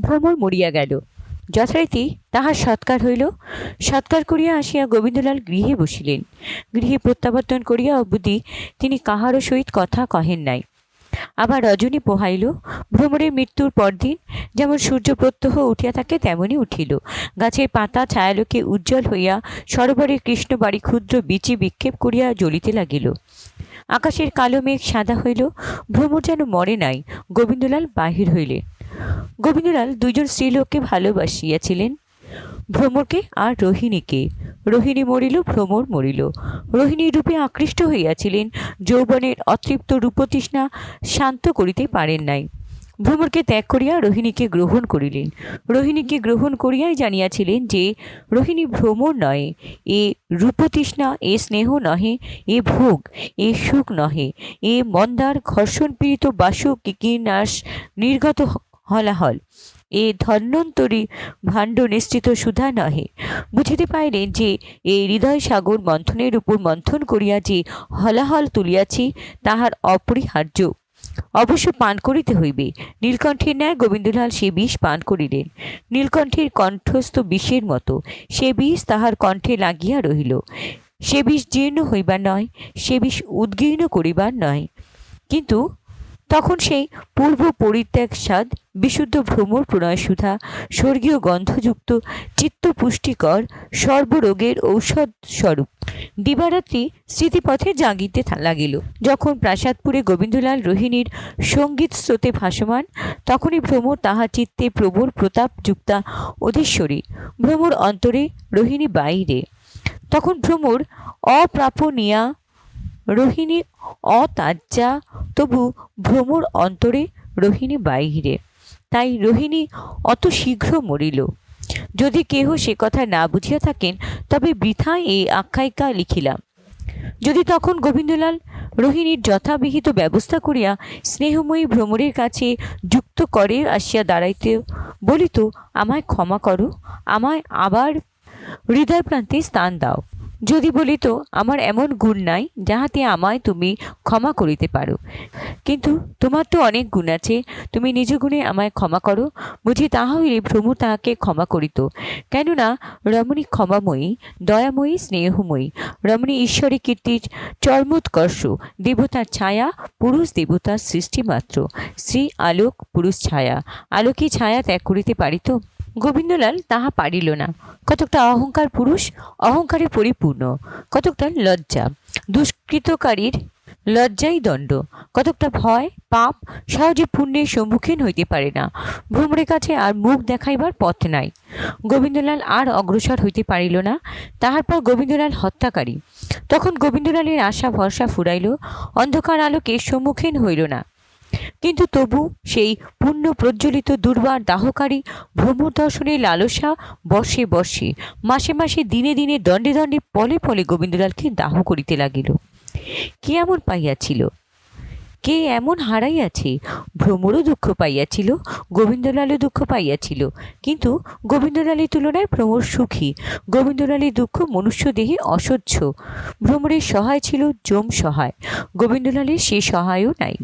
ভ্রমর মরিয়া গেল। যথারীতি তাহার সৎকার হইল। সৎকার করিয়া আসিয়া গোবিন্দলাল গৃহে বসিলেন। গৃহে প্রত্যাবর্তন করিয়া অবধি তিনি কাহারও সহিত কথা কহেন নাই। আবার রজনী পোহাইল। ভ্রমরের মৃত্যুর পরদিন যেমন সূর্য প্রত্যহ উঠিয়া থাকে, তেমনি উঠিল। গাছের পাতা ছায়ালোকে উজ্জ্বল হইয়া সরোবরের কৃষ্ণবাড়ি ক্ষুদ্র বিচি বিক্ষেপ করিয়া জ্বলিতে লাগিল। আকাশের কালো মেঘ সাদা হইল। ভ্রমর যেন মরে নাই। গোবিন্দলাল বাহির হইলেন। গোবিন্দলাল দুইজন স্ত্রীলোককে ভালোবাসিয়াছিলেন। ভ্রমরকে আর রোহিণীকে। রোহিণী মরিল, ভ্রমর মরিল। রোহিণী রূপে আকৃষ্ট হইয়াছিলেন, যৌবনের অতৃপ্ত রূপতৃষ্ণা শান্ত করিতে পারেন নাই। ভ্রমরকে ত্যাগ করিয়া রোহিণীকে গ্রহণ করিলেন। রোহিণীকে গ্রহণ করিয়াই জানিয়াছিলেন যে, রোহিণী ভ্রমর নয় এ রূপতৃষ্ণা, এ স্নেহ নহে, এ ভোগ, এ সুখ নহে, এ মন্দার ঘর্ষণ পীড়িত বাসু কিকিনাশ নির্গত হলাহল। এ ধন্বন্তরী ভাণ্ড নিশ্চিত সুধা নহে। বুঝিতে পাইলেন যে এই হৃদয় সাগর মন্থনের উপর মন্থন করিয়া যে হলাহল তুলিয়াছি, তাহার অপরিহার্য। অবশ্য পান করিতে হইবে। নীলকণ্ঠের ন্যায় গোবিন্দলাল সে বিষ পান করিলেন। নীলকণ্ঠের কণ্ঠস্থ বিষের মতো। সে বিষ তাহার কণ্ঠে লাগিয়া রহিল। সে বিষ জীর্ণ হইবার নয়, সে বিষ উদ্গীর্ণ করিবার নয়। কিন্তু তখন সেই পূর্ব পরিত্যাগ স্বাদ, বিশুদ্ধ ভ্রমর প্রণয় সুধা স্বর্গীয় গন্ধযুক্ত চিত্ত পুষ্টিকর সর্বরোগের ঔষধ স্বরূপ দিবারাত্রি স্মৃতিপথে জাগিতে লাগিল। যখন প্রাসাদপুরে গোবিন্দলাল রোহিণীর সংগীত স্রোতে ভাসমান, তখনই ভ্রমর তাহা চিত্তে প্রবল প্রতাপযুক্তা অধীশ্বরী, ভ্রমর অন্তরে রোহিণী বাইরে। তখন ভ্রমর অপ্রাপনীয়া রোহিণী অতাজ্জা। তবু ভ্রমর অন্তরে রোহিণী বাহিরে। তাই রোহিণী অত শীঘ্র মরিল। যদি কেহ সে কথা না বুঝিয়া থাকেন, তবে বৃথায় এই আখ্যায়িকা লিখিলাম। যদি তখন গোবিন্দলাল রোহিণীর যথাবিহিত ব্যবস্থা করিয়া স্নেহময়ী ভ্রমরের কাছে যুক্ত করে আসিয়া দাঁড়াইতে বলিত, আমায় ক্ষমা করো, আমায় আবার হৃদয় প্রান্তে স্থান দাও। যদি বলিত আমার এমন গুণ নাই যাহাতে আমায় তুমি ক্ষমা করিতে পারো। কিন্তু তোমার তো অনেক গুণ আছে, তুমি নিজ গুণে আমায় ক্ষমা করো, বুঝি তাহা হইলে ভ্রমর তাহাকে ক্ষমা করিত। কেননা রমণী ক্ষমাময়ী, দয়াময়ী, স্নেহময়ী, রমণী ঈশ্বরী কীর্তির চর্মোৎকর্ষ, দেবতার ছায়া, পুরুষ দেবতার সৃষ্টিমাত্র শ্রী আলোক, পুরুষ ছায়া। আলোকে ছায়া ত্যাগ করিতে পারিত? গোবিন্দলাল তাহা পারিল না। কতকটা অহংকার পুরুষ অহংকারে পরিপূর্ণ, কতকটা লজ্জা, দুষ্কৃতকারীর লজ্জাই দণ্ড, কতকটা ভয়, পাপ সহজে পুণ্যের সম্মুখীন হইতে পারে না। ভ্রমরের কাছে আর মুখ দেখাইবার পথ নাই। গোবিন্দলাল আর অগ্রসর হইতে পারিল না, তাহার পর গোবিন্দলাল হত্যাকারী। তখন গোবিন্দলালের আশা ভরসা ফুরাইল, অন্ধকার আলোকে সম্মুখীন হইল না। কিন্তু তবু সেই পুণ্য প্রজ্বলিত দুর্বার দাহকারী ভ্রমর দর্শনের লালসা বর্ষে বর্ষে মাসে মাসে, দিনে দিনে, দণ্ডে দণ্ডে, পলে পলে গোবিন্দলালকে দাহ করিতে লাগিল। কে এমন পাইয়াছিল? কে এমন হারাইয়াছে? ভ্রমরও দুঃখ পাইয়াছিল, গোবিন্দলালও দুঃখ পাইয়াছিল, কিন্তু গোবিন্দলালের তুলনায় ভ্রমর সুখী। গোবিন্দলালের দুঃখ মনুষ্য দেহে অসহ্য। ভ্রমরের সহায় ছিল জম সহায়। গোবিন্দলালের সে সহায়ও নাই।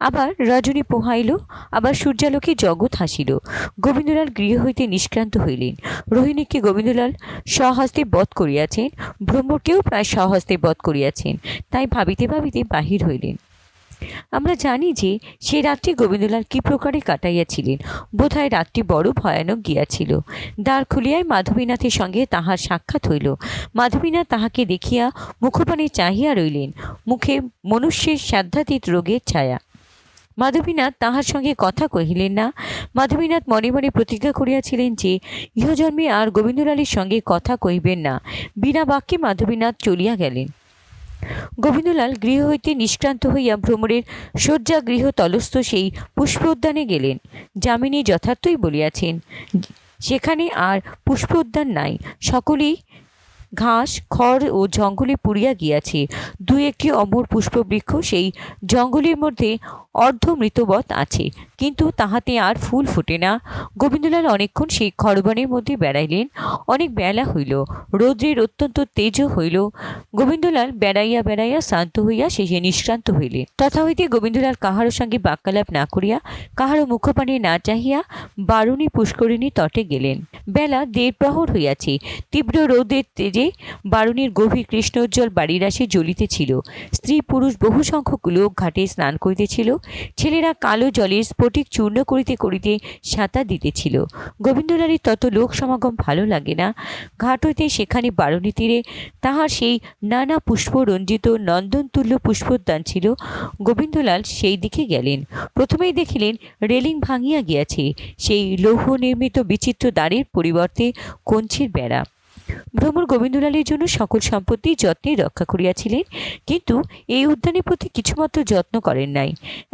আবার রজনী পোহাইল, আবার সূর্যালোকে জগৎ হাসিল। গোবিন্দলাল গৃহ হইতে নিষ্ক্রান্ত হইলেন। রোহিণীকে গোবিন্দলাল সহস্তে বধ করিয়াছেন ভ্রমরকেও প্রায় সহস্তে বধ করিয়াছেন। তাই ভাবিতে ভাবিতে বাহির হইলেন। আমরা জানি যে সে রাত্রি গোবিন্দলাল কি প্রকারে কাটাইয়াছিলেন। বোধহয় রাত্রি বড় ভয়ানক গিয়াছিল। দ্বার খুলিয়াই মাধবীনাথের সঙ্গে তাহার সাক্ষাৎ হইল। মাধবীনাথ তাহাকে দেখিয়া মুখপানে চাহিয়া রইলেন। মুখে মনুষ্যের সাধ্যাতীত রোগের ছায়া। মাধবীনাথ তাহার সঙ্গে কথা কহিলেন না। মাধবীনাথ মনে মনে প্রতিজ্ঞা করিয়াছিলেন যে, ইহজন্মে আর গোবিন্দলালের সঙ্গে কথা কহিবেন না। বিনা বাক্যে মাধবীনাথ চলিয়া গেলেন। গোবিন্দলাল গৃহ হইতে নিষ্ক্রান্ত হইয়া ভ্রমরের শয্যা গৃহ তলস্থ সেই পুষ্প উদ্যানে গেলেন। যামিনী যথার্থই বলিয়াছেন, সেখানে আর পুষ্প উদ্যান নাই। সকলেই ঘাস, খড় ও জঙ্গলে পুড়িয়া গিয়াছে। দুই একটি অমর পুষ্পবৃক্ষ সেই জঙ্গলের মধ্যে অর্ধ মৃতবৎ আছে। কিন্তু তাহাতে আর ফুল ফোটে না। গোবিন্দলাল অনেকক্ষণ সেই খরবনের মধ্যে বেড়াইলেন। অনেক বেলা হইল। রৌদ্রের অত্যন্ত তেজ হইল। গোবিন্দলাল বেড়াইয়া বেড়াইয়া শান্ত হইয়া শেষে নিষ্ক্রান্ত হইলেন। তথা হইতে গোবিন্দলাল কাহারও সঙ্গে বাক্যালাপ না করিয়া কাহারও মুখপানে না চাহিয়া বারুণী পুষ্করিণী তটে গেলেন। বেলা দেড় প্রহর হইয়াছে। তীব্র রৌদের তেজে বারুণীর গভীর কৃষ্ণোজ্জ্বল বাড়ির আসে জ্বলিতেছিল। স্ত্রী পুরুষ বহু সংখ্যক লোক ঘাটে স্নান করিতেছিল। ছেলেরা কালো জলে স্ফটিক চূর্ণ করিতে করিতে সাঁতার দিতেছিল। গোবিন্দলালের তত লোক সমাগম ভালো লাগে না। ঘাট হইতে সেখানে বারুণী তীরে তাহার সেই নানা পুষ্প রঞ্জিত নন্দনতুল্য পুষ্পোদ্যান ছিল। গোবিন্দলাল সেই দিকে গেলেন। প্রথমেই দেখিলেন রেলিং ভাঙিয়া গিয়াছে। সেই লৌহ নির্মিত বিচিত্র দ্বারের পরিবর্তে কঞ্চির বেড়া। ভ্রমর গোবিন্দলালের জন্য সকল সম্পত্তি যত্নে রক্ষা করিয়াছিলেন, কিন্তু এই উদ্যানের প্রতি কিছুমাত্র যত্ন করেন নাই।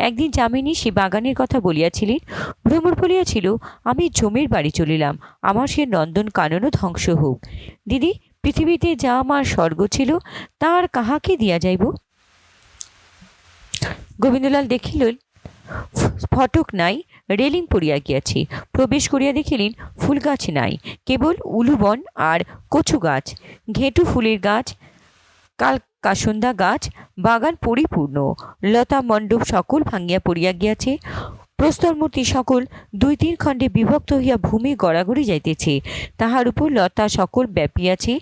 একদিন যামিনী সে বাগানের কথা বলিয়াছিলেন, ভ্রমর বলিয়াছিল, আমি জমির বাড়ি চলিলাম, আমার সে নন্দন কাননও ধ্বংস হোক। দিদি, পৃথিবীতে যা আমার স্বর্গ ছিল, তার কাহাকে দিয়া যাইব? গোবিন্দলাল দেখিলেন, ফটক নাই রেলিং পড়িয়া গিয়াছে। প্রবেশ করিয়া দেখিলেন ফুল গাছ নাই, কেবল উলুবন আর কচু গাছ। ঘেঁটু ফুলের গাছ কাল কাসন্দা গাছ, বাগান পরিপূর্ণ। লতা মণ্ডপ সকল ভাঙ্গিয়া পড়িয়া গিয়াছে। প্রস্তরমূর্তি সকল দুই তিন খণ্ডে বিভক্ত হইয়া ভূমি গড়াগড়ি যাইতেছে। তাহার উপর লতা সকল ব্যাপিয়াছে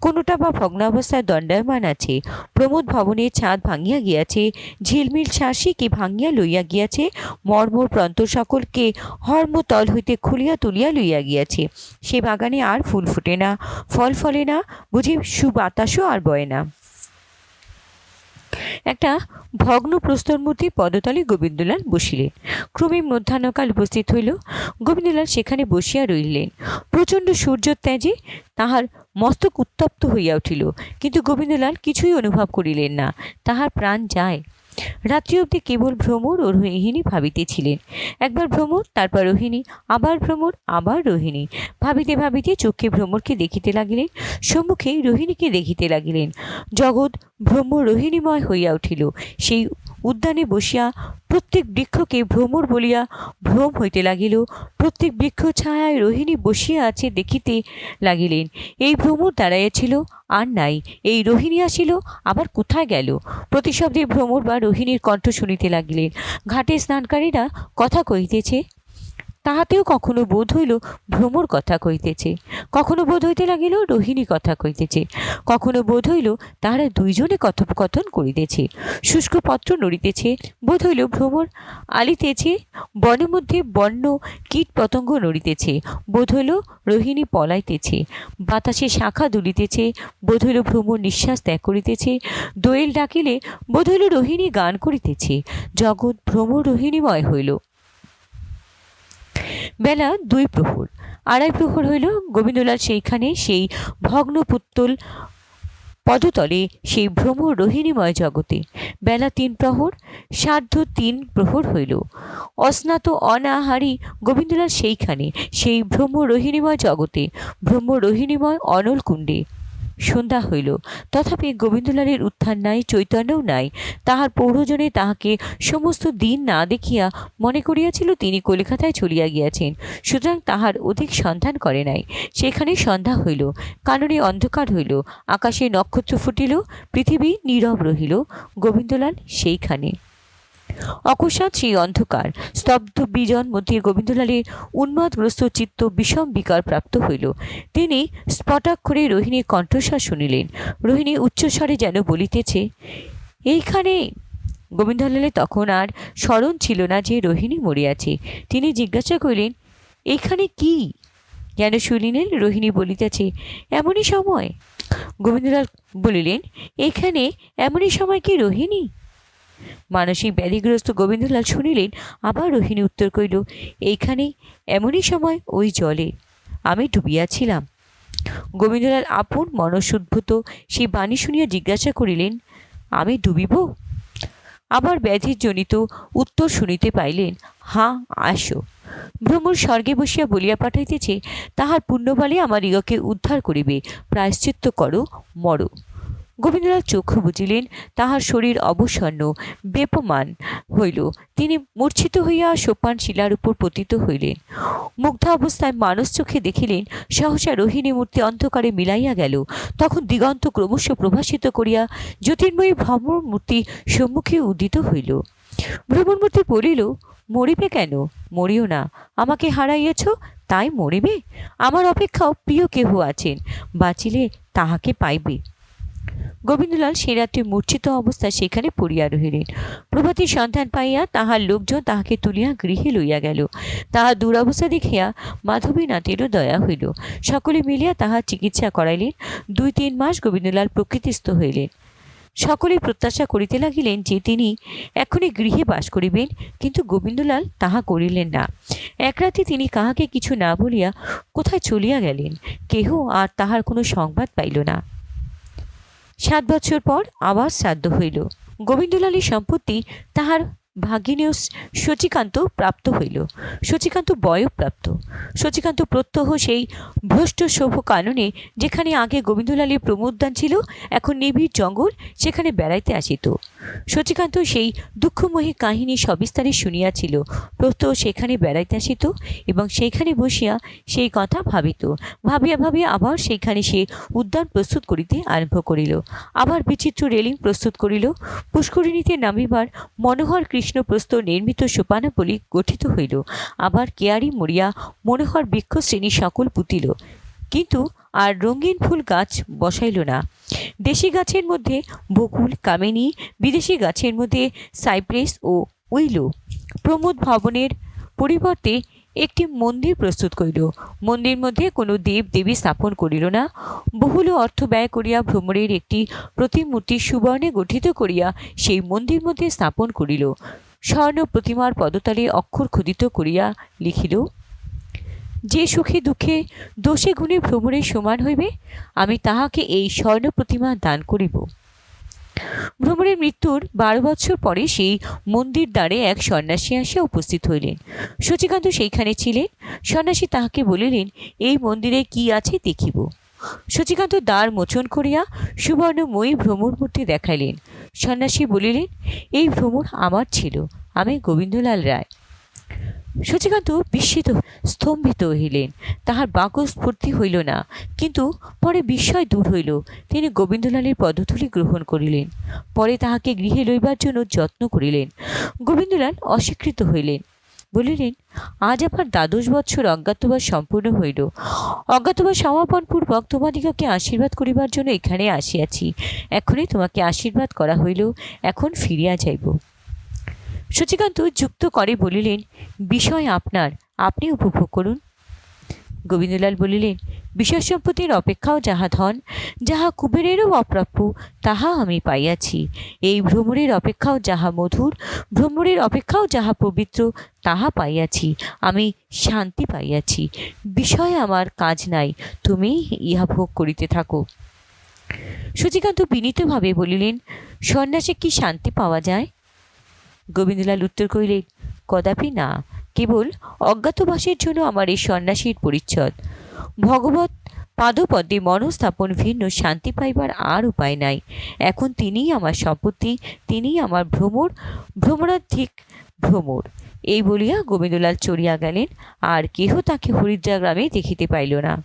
কোনোটা বা ভগ্নাবস্থায় দণ্ডায়মান আছে। প্রমোদ ভবনের ছাদ ভাঙিয়া গিয়াছে, ঝিলমিল শাসিকে ভাঙিয়া লইয়া গিয়াছে, মর্মর প্রান্ত সকলকে হর্মতল হইতে খুলিয়া তুলিয়া লইয়া গিয়াছে। সে বাগানে আর ফুল ফুটে না, ফল ফলে না, বুঝি সুবাতাসও আর বয় না। একটা ভগ্ন প্রস্তরমূর্তি পদতলে গোবিন্দলাল বসিলেন। ক্রমে মধ্যাহ্নকাল উপস্থিত হইল। গোবিন্দলাল সেখানে বসিয়া রইলেন। প্রচণ্ড সূর্য ত্যাজে তাহার মস্তক উত্তপ্ত হইয়া উঠিল। কিন্তু গোবিন্দলাল কিছুই অনুভব করিলেন না। তাহার প্রাণ যায়। রাত্রি অবধি কেবল ভ্রমর ও রোহিণী ভাবিতেছিলেন। একবার ভ্রমর, তারপর রোহিণী, আবার ভ্রমর, আবার রোহিণী। ভাবিতে ভাবিতে চোখে ভ্রমরকে দেখিতে লাগিলেন। সম্মুখে রোহিণীকে দেখিতে লাগিলেন। জগৎ ভ্রমর রোহিণীময় হইয়া উঠিল। সেই উদ্যানে বসিয়া প্রত্যেক বৃক্ষকে ভ্রমর বলিয়া ভ্রম হইতে লাগিল। প্রত্যেক বৃক্ষ ছায়ায় রোহিণী বসিয়া আছে দেখিতে লাগিলেন। এই ভ্রমর দাঁড়াইয়াছিল, আর নাই। এই রোহিণী আসিল, আবার কোথায় গেল? প্রতিশব্দে ভ্রমর বা রোহিণীর কণ্ঠ শুনিতে লাগিলেন। ঘাটে স্নানকারীরা কথা কহিতেছে তাহাতেও কখনো বোধ হইল ভ্রমর কথা কইতেছে, কখনো বোধ হইতে লাগিল রোহিণী কথা কইতেছে, কখনো বোধ হইল তাহারা দুইজনে কথোপকথন করিতেছে, শুষ্ক পত্র নড়িতেছে, বোধ হইল ভ্রমর আলিতেছে বনের মধ্যে বন্য কীট পতঙ্গ নড়িতেছে, বোধ হইল রোহিণী পলাইতেছে, বাতাসে শাখা দুলিতেছে, বোধ হইল ভ্রমর নিঃশ্বাস ত্যাগ করিতেছে, দোয়েল ডাকিলে বোধ হইল রোহিণী গান করিতেছে, জগৎ ভ্রমর রোহিণীময় হইল। বেলা দুই প্রহর। আড়াই প্রহর হইল গোবিন্দলাল সেইখানে সেই ভগ্ন পুত্তল পদতলে সেই ভ্রম রোহিণীময় জগতে। বেলা তিন প্রহর, সাধ্য তিন প্রহর হইল। অস্নাত অনাহারি গোবিন্দলাল সেইখানে সেই ভ্রম রোহিণীময় জগতে, ভ্রমর রোহিণীময় অনল কুণ্ডে সন্ধ্যা হইল। তথাপি গোবিন্দলালের উত্থান নাই, চৈতন্যও নাই। তাহার পৌরজনে তাহাকে সমস্ত দিন না দেখিয়া মনে করিয়াছিল তিনি কলিকাতায় চলিয়া গিয়াছেন। সুতরাং তাহার অধিক সন্ধান করে নাই। সেখানে সন্ধ্যা হইল, কাননে অন্ধকার হইল, আকাশে নক্ষত্র ফুটিল, পৃথিবী নীরব রহিল। গোবিন্দলাল সেইখানে অকস্মাৎ সেই অন্ধকার, স্তব্ধ বিজন মধ্যে গোবিন্দলালের উন্মাদগ্রস্ত চিত্ত বিষম বিকার প্রাপ্ত হইল। তিনি স্পটাক্ষরে রোহিণীর কণ্ঠস্বর শুনিলেন। রোহিণী উচ্চস্বরে যেন বলিতেছে, এইখানে? গোবিন্দলালের তখন আর স্মরণ ছিল না যে রোহিণী মরিয়াছে তিনি জিজ্ঞাসা করিলেন, এইখানে কি? যেন শুনিলেন রোহিণী বলিতেছে, এমনই সময়? গোবিন্দলাল বলিলেন এখানে এমনই সময় কি রোহিণী? মানসিক ব্যাধিগ্রস্ত গোবিন্দলাল শুনিলেন, আবার রোহিণী উত্তর করিল এইখানে এমনই সময় ওই জলে। আমি ডুবিয়াছিলাম গোবিন্দলাল আপন মনসুদ্ভূত সেই বাণী শুনিয়া জিজ্ঞাসা করিলেন, আমি ডুবিব আবার ব্যাধির জনিত উত্তর শুনিতে পাইলেন, হাঁ, আসো ভ্রমর স্বর্গে বসিয়া বলিয়া পাঠাইতেছে, তাহার পুণ্যবলে আমার ইগকে উদ্ধার করিবে। প্রায়শ্চিত্ত করো, মরো। গোবিন্দলাল চক্ষু বুঝিলেন তাহার শরীর অবসন্ন, বেপমান হইল। তিনি মূর্ছিত হইয়া সোপান শিলার উপর পতিত হইলেন। মুগ্ধ অবস্থায় মানুষ চোখে দেখিলেন, সহসা রোহিণী মূর্তি অন্ধকারে মিলাইয়া গেল। তখন দিগন্ত ক্রমশ প্রভাসিত করিয়া জ্যোতির্ময়ী ভ্রমর মূর্তি সম্মুখে উদিত হইল। ভ্রমণমূর্তি বলিল, মরিবে কেন? মরিও না। আমাকে হারাইয়াছ? তাই মরিবে? আমার অপেক্ষাও প্রিয় কেহ আছেন। বাঁচিলে তাহাকে পাইবে। গোবিন্দলাল সে রাত্রে মূর্ছিত অবস্থায় সেখানে পড়িয়া রহিলেন। প্রভাতির সন্ধান পাইয়া তাহার লোকজন তাহাকে তুলিয়া গৃহে লইয়া গেল। তাহার দুরবস্থা দেখিয়া মাধবীনাথেরও দয়া হইল। সকলে মিলিয়া তাহার চিকিৎসা করাইলেন। দুই তিন মাস গোবিন্দলাল প্রকৃতিস্থ হইলেন। সকলেই প্রত্যাশা করিতে লাগিলেন যে তিনি এখনই গৃহে বাস করিবেন, কিন্তু গোবিন্দলাল তাহা করিলেন না। এক রাতে তিনি কাহাকে কিছু না বলিয়া কোথায় চলিয়া গেলেন? কেহ আর তাহার কোনো সংবাদ পাইল না। সাত বছর পর আবার শ্রাদ্ধ হইল। গোবিন্দলালের সম্পত্তি তাহার ভাগিনীয় শচীকান্ত প্রাপ্ত হইল। শচীকান্ত বয়প্রাপ্ত শচীকান্ত প্রত্যহ সেই ভ্রষ্ট শোভ কাননে যেখানে আগে গোবিন্দলালের প্রমোদ্যান ছিল, এখন নিবিড় জঙ্গল সেখানে বেড়াইতে আসিত। শচীকান্ত সেই দুঃখময়ী কাহিনী সবিস্তারে শুনিয়াছিল। প্রত্যহ সেখানে বেড়াইতে আসিত এবং সেইখানে বসিয়া সেই কথা ভাবিত। ভাবিয়া ভাবিয়া আবার সেইখানে সে উদ্যান প্রস্তুত করিতে আরম্ভ করিল। আবার বিচিত্র রেলিং প্রস্তুত করিল। পুষ্করিণীতে নামিবার মনোহর কৃষ্ণপ্রস্তর নির্মিত সোপানাবলী গঠিত হইল। আবার কেয়ারি মরিয়া মনোহর বৃক্ষ শ্রেণি সকল পুতিল। কিন্তু আর রঙিন ফুল গাছ বসাইল না। দেশি গাছের মধ্যে বকুল, কামিনী, বিদেশি গাছের মধ্যে সাইপ্রেস ও উইলো। প্রমোদ ভবনের পরিবর্তে একটি মন্দির প্রস্তুত করিল। মন্দির মধ্যে কোনো দেব দেবী স্থাপন করিল না। বহুল অর্থ ব্যয় করিয়া ভ্রমণের একটি প্রতিমূর্তি সুবর্ণে গঠিত করিয়া সেই মন্দির মধ্যে স্থাপন করিল। স্বর্ণ প্রতিমার পদতলে অক্ষর খোদিত করিয়া লিখিল, যে সুখে দুঃখে দোষে গুণে ভ্রমণের সমান হইবে, আমি তাহাকে এই স্বর্ণ প্রতিমা দান করিব। ভ্রমণের মৃত্যুর বারো বছর পরে সেই মন্দির দ্বারে এক সন্ন্যাসী আসিয়া উপস্থিত হইলেন। শচীকান্ত সেইখানে ছিলেন। সন্ন্যাসী তাহাকে বলিলেন, এই মন্দিরে কি আছে দেখিব? শচীকান্ত দ্বার মোচন করিয়া সুবর্ণময়ী ভ্রমর মূর্তি দেখাইলেন। সন্ন্যাসী বলিলেন, এই ভ্রমর আমার ছিল। আমি গোবিন্দলাল রায়। শচীকান্ত বিস্মিত, স্তম্ভিত হইলেন। তাহার বাকস্ফূর্তি হইল না, কিন্তু পরে বিস্ময় দূর হইল। তিনি গোবিন্দলালের পদধূলি গ্রহণ করিলেন। পরে তাহাকে গৃহে লইবার জন্য যত্ন করিলেন। গোবিন্দলাল অস্বীকৃত হইলেন। বলিলেন, আজ আমার দ্বাদশ বৎসর অজ্ঞাতবাস সম্পূর্ণ হইল। অজ্ঞাতবাস সমাপন পূর্বক তোমাদিগকে আশীর্বাদ করিবার জন্য এখানে আসিয়াছি। এখনই তোমাকে আশীর্বাদ করা হইল, এখন ফিরিয়া যাইব। শচীকান্ত যুক্ত করে বলিলেন, বিষয় আপনার, আপনি উপভোগ করুন। গোবিন্দলাল বলিলেন, বিষয় সম্পত্তির অপেক্ষাও যাহা ধন, যাহা কুবেরেরও অপ্রাপ্য, তাহা আমি পাইয়াছি। এই ভ্রমণের অপেক্ষাও যাহা মধুর ভ্রমণের অপেক্ষাও যাহা পবিত্র, তাহা পাইয়াছি। আমি শান্তি পাইয়াছি। বিষয় আমার কাজ নাই, তুমি ইহা ভোগ করিতে থাকো। সূচিকান্ত বিনীতভাবে বলিলেন, সন্ন্যাসে কি শান্তি পাওয়া যায়? গোবিন্দলাল উত্তর করিলেন কদাপি না। কেবল অজ্ঞাতবাসের জন্য আমার এই সন্ন্যাসীর পরিচ্ছদ। ভগবত পাদপদ্মে মনস্থাপন ভিন্ন শান্তি পাইবার আর উপায় নাই। এখন তিনিই আমার সম্পত্তি, তিনিই আমার ভ্রমর ভ্রমণাধিক ভ্রমর। এই বলিয়া গোবিন্দলাল চড়িয়া গেলেন, আর কেহ তাকে হরিদ্রা গ্রামে দেখিতে পাইল না।